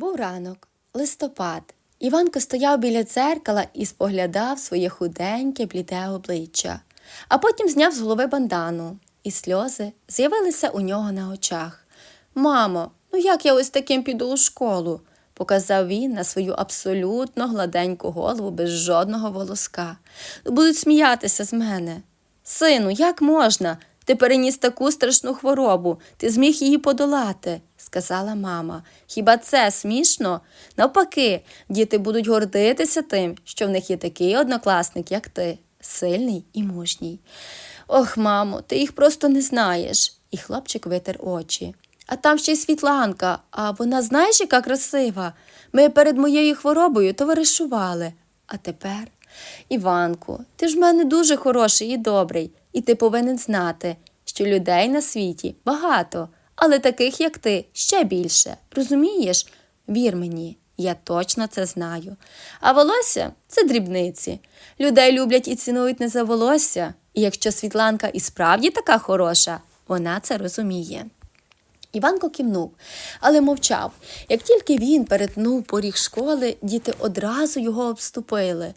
Був ранок, листопад. Іванко стояв біля дзеркала і споглядав своє худеньке, бліде обличчя, а потім зняв з голови бандану, і сльози з'явилися у нього на очах. Мамо, ну як я ось таким піду у школу? показав він на свою абсолютно гладеньку голову без жодного волоска. Будуть сміятися з мене. Сину, як можна? Ти переніс таку страшну хворобу, ти зміг її подолати, сказала мама. Хіба це смішно? Навпаки, діти будуть гордитися тим, що в них є такий однокласник, як ти, сильний і мужній. Ох, мамо, ти їх просто не знаєш. І хлопчик витер очі. А там ще й Світланка, а вона знаєш, яка красива. Ми перед моєю хворобою товаришували. А тепер, Іванку, ти ж в мене дуже хороший і добрий, і ти повинен знати, що людей на світі багато, але таких, як ти, ще більше. Розумієш? Вір мені, я точно це знаю. А волосся це дрібниці. Людей люблять і цінують не за волосся. І якщо Світланка і справді така хороша, вона це розуміє. Іванко кивнув, але мовчав. Як тільки він перетнув поріг школи, діти одразу його обступили.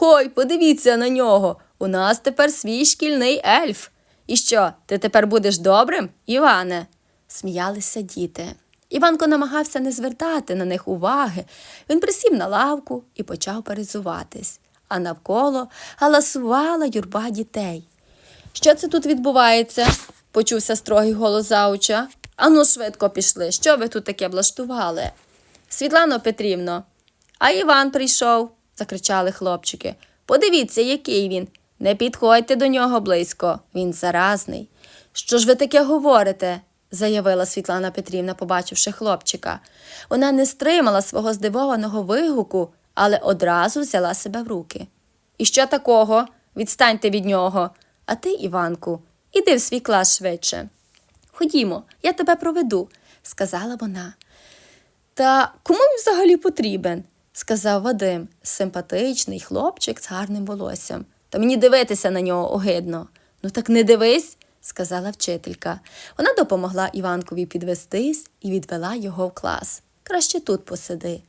Ой, подивіться на нього. У нас тепер свій шкільний ельф. І що, ти тепер будеш добрим, Іване? Сміялися діти. Іванко намагався не звертати на них уваги. Він присів на лавку і почав перезуватись, а навколо галасувала юрба дітей. Що це тут відбувається? почувся строгий голос зауча. Ану, швидко пішли. Що ви тут таке влаштували? Світлано Петрівно, а Іван прийшов, закричали хлопчики. Подивіться, який він. Не підходьте до нього близько, він заразний. Що ж ви таке говорите? Заявила Світлана Петрівна, побачивши хлопчика. Вона не стримала свого здивованого вигуку, але одразу взяла себе в руки. І що такого? Відстаньте від нього. А ти, Іванку, іди в свій клас швидше. Ходімо, я тебе проведу, сказала вона. Та кому він взагалі потрібен? сказав Вадим, симпатичний хлопчик з гарним волоссям. Та мені дивитися на нього огидно. Ну так не дивись, сказала вчителька. Вона допомогла Іванкові підвестись і відвела його в клас. Краще тут посиди.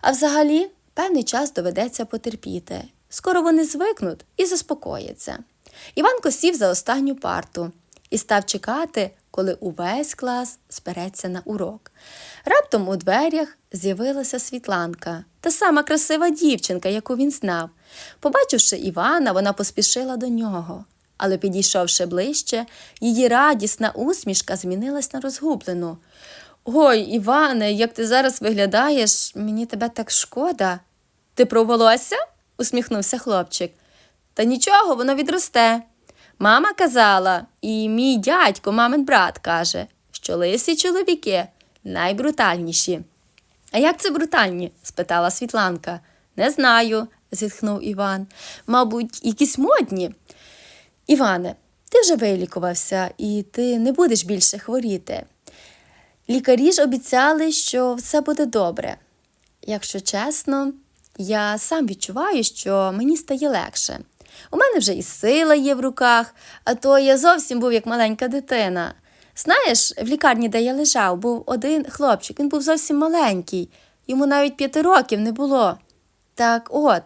А взагалі, певний час доведеться потерпіти. Скоро вони звикнуть і заспокояться. Іванко сів за останню парту і став чекати, коли увесь клас збереться на урок. Раптом у дверях з'явилася Світланка, та сама красива дівчинка, яку він знав. Побачивши Івана, вона поспішила до нього. Але, підійшовши ближче, її радісна усмішка змінилась на розгублену. Ой, Іване, як ти зараз виглядаєш, мені тебе так шкода. Ти про волосся? усміхнувся хлопчик. Та нічого, воно відросте. Мама казала, і мій дядько, мамин брат, каже, що лисі чоловіки найбрутальніші. А як це брутальні? спитала Світланка. Не знаю, зітхнув Іван. Мабуть, якісь модні. Іване, ти вже вилікувався, і ти не будеш більше хворіти. Лікарі ж обіцяли, що все буде добре. Якщо чесно, я сам відчуваю, що мені стає легше. У мене вже і сила є в руках, а то я зовсім був як маленька дитина. Знаєш, в лікарні, де я лежав, був один хлопчик, він був зовсім маленький, йому навіть п'яти років не було. Так от,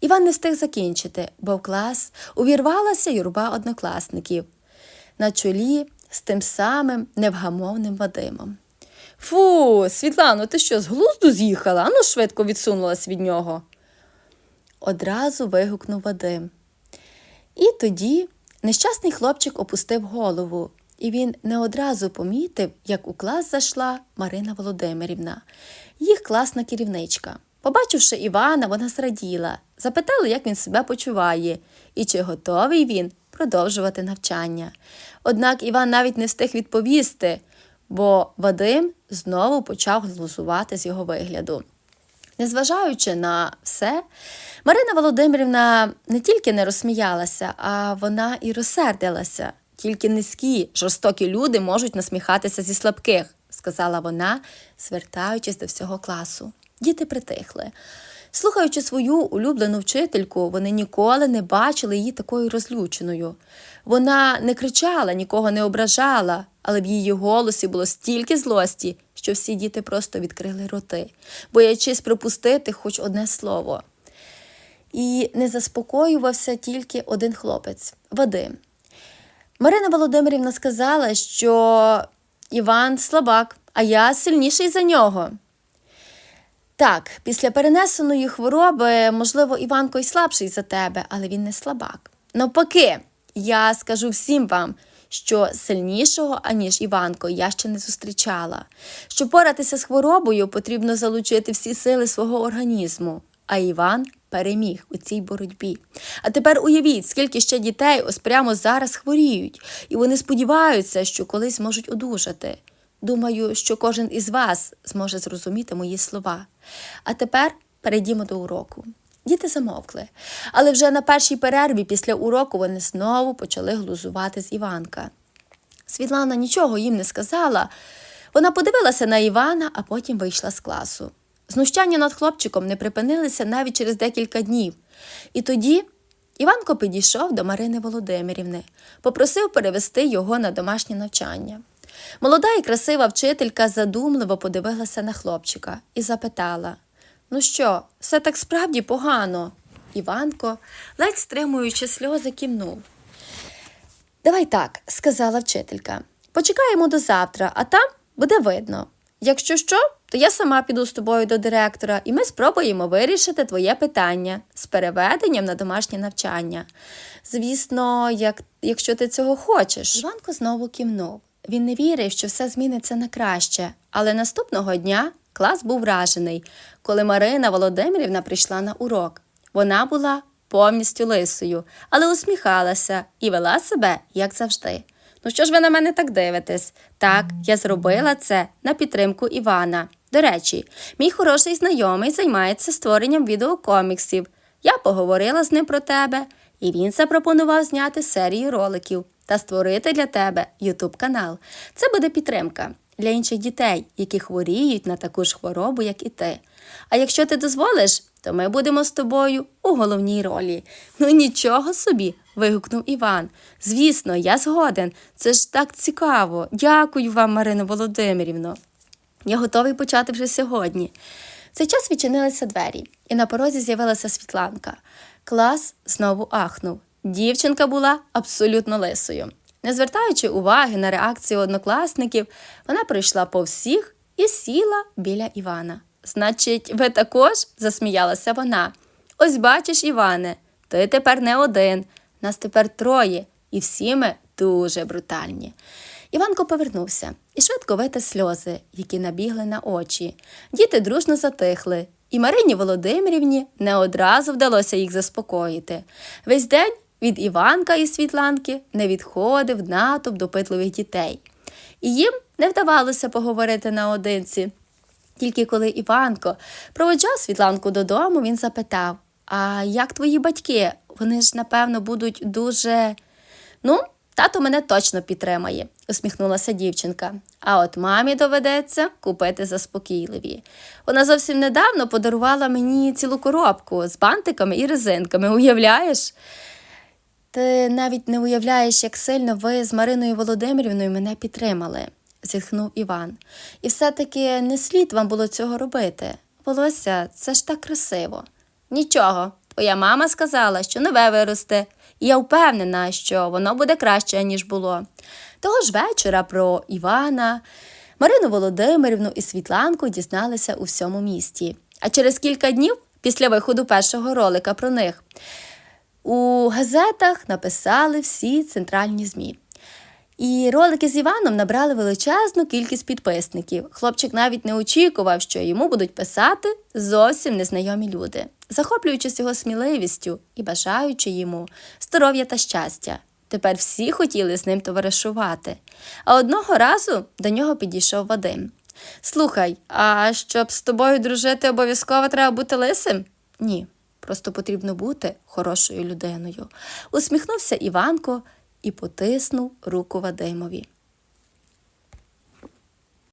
Іван не встиг закінчити, бо в клас увірвалася юрба однокласників на чолі з тим самим невгамовним Вадимом. Фу, Світлано, ти що, з глузду з'їхала? Ану швидко відсунулась від нього. Одразу вигукнув Вадим. І тоді нещасний хлопчик опустив голову, і він не одразу помітив, як у клас зайшла Марина Володимирівна, їх класна керівничка. Побачивши Івана, вона зраділа, запитала, як він себе почуває і чи готовий він продовжувати навчання. Однак Іван навіть не встиг відповісти, бо Вадим знову почав глузувати з його вигляду. Незважаючи на все, Марина Володимирівна не тільки не розсміялася, а вона і розсердилася. Тільки низькі, жорстокі люди можуть насміхатися зі слабких, сказала вона, звертаючись до всього класу. Діти притихли. Слухаючи свою улюблену вчительку, вони ніколи не бачили її такою розлюченою. Вона не кричала, нікого не ображала, але в її голосі було стільки злості, що всі діти просто відкрили роти, боячись пропустити хоч одне слово. І не заспокоювався тільки один хлопець Вадим. Марина Володимирівна сказала, що Іван слабак, а я сильніший за нього. Так, після перенесеної хвороби, можливо, Іванко й слабший за тебе, але він не слабак. Навпаки, я скажу всім вам, що сильнішого, аніж Іванко, я ще не зустрічала. Щоб поратися з хворобою, потрібно залучити всі сили свого організму. А Іван переміг у цій боротьбі. А тепер уявіть, скільки ще дітей ось прямо зараз хворіють, і вони сподіваються, що колись можуть одужати. Думаю, що кожен із вас зможе зрозуміти мої слова. А тепер перейдімо до уроку. Діти замовкли, але вже на першій перерві після уроку вони знову почали глузувати з Іванка. Світлана нічого їм не сказала. Вона подивилася на Івана, а потім вийшла з класу. Знущання над хлопчиком не припинилися навіть через декілька днів. І тоді Іванко підійшов до Марини Володимирівни, попросив перевести його на домашнє навчання. Молода і красива вчителька задумливо подивилася на хлопчика і запитала: Ну що, все так справді погано? Іванко, ледь стримуючи сльози, кивнув. Давай так, сказала вчителька. Почекаємо до завтра, а там буде видно. Якщо що, то я сама піду з тобою до директора, і ми спробуємо вирішити твоє питання з переведенням на домашнє навчання. Звісно, як, якщо ти цього хочеш. Іванко знову кивнув. Він не вірив, що все зміниться на краще, але наступного дня клас був вражений, коли Марина Володимирівна прийшла на урок. Вона була повністю лисою, але усміхалася і вела себе, як завжди. Ну що ж ви на мене так дивитесь? Так, я зробила це на підтримку Івана. До речі, мій хороший знайомий займається створенням відеокоміксів. Я поговорила з ним про тебе, і він запропонував зняти серію роликів та створити для тебе YouTube канал. Це буде підтримка для інших дітей, які хворіють на таку ж хворобу, як і ти. А якщо ти дозволиш, то ми будемо з тобою у головній ролі. Ну нічого собі. вигукнув Іван. Звісно, я згоден. Це ж так цікаво. Дякую вам, Марино Володимирівно. Я готовий почати вже сьогодні. В цей час відчинилися двері, і на порозі з'явилася Світланка. Клас знову ахнув. Дівчинка була абсолютно лисою. Не звертаючи уваги на реакцію однокласників, вона пройшла по всіх і сіла біля Івана. Значить, ви також? засміялася вона. Ось бачиш, Іване, ти тепер не один, нас тепер троє, і всі ми дуже брутальні. Іванко повернувся і швидко витер сльози, які набігли на очі. Діти дружно затихли, і Марині Володимирівні не одразу вдалося їх заспокоїти. Весь день від Іванка і Світланки не відходив натовп допитливих дітей. І їм не вдавалося поговорити наодинці. Тільки коли Іванко проводжав Світланку додому, він запитав: А як твої батьки? Вони ж, напевно, будуть дуже. Ну, тато мене точно підтримає, усміхнулася дівчинка. А от мамі доведеться купити заспокійливі. Вона зовсім недавно подарувала мені цілу коробку з бантиками і резинками, уявляєш? Ти навіть не уявляєш, як сильно ви з Мариною Володимирівною мене підтримали, зітхнув Іван. І все-таки не слід вам було цього робити. Волосся, це ж так красиво. Нічого, твоя мама сказала, що нове виросте, і я впевнена, що воно буде краще, ніж було. Того ж вечора про Івана, Марину Володимирівну і Світланку дізналися у всьому місті. А через кілька днів, після виходу першого ролика про них, у газетах написали всі центральні ЗМІ. І ролики з Іваном набрали величезну кількість підписників. Хлопчик навіть не очікував, що йому будуть писати зовсім незнайомі люди, захоплюючись його сміливістю і бажаючи йому здоров'я та щастя. Тепер всі хотіли з ним товаришувати. А одного разу до нього підійшов Вадим. Слухай, а щоб з тобою дружити, обов'язково треба бути лисим? Ні. Просто потрібно бути хорошою людиною. Усміхнувся Іванко і потиснув руку Вадимові.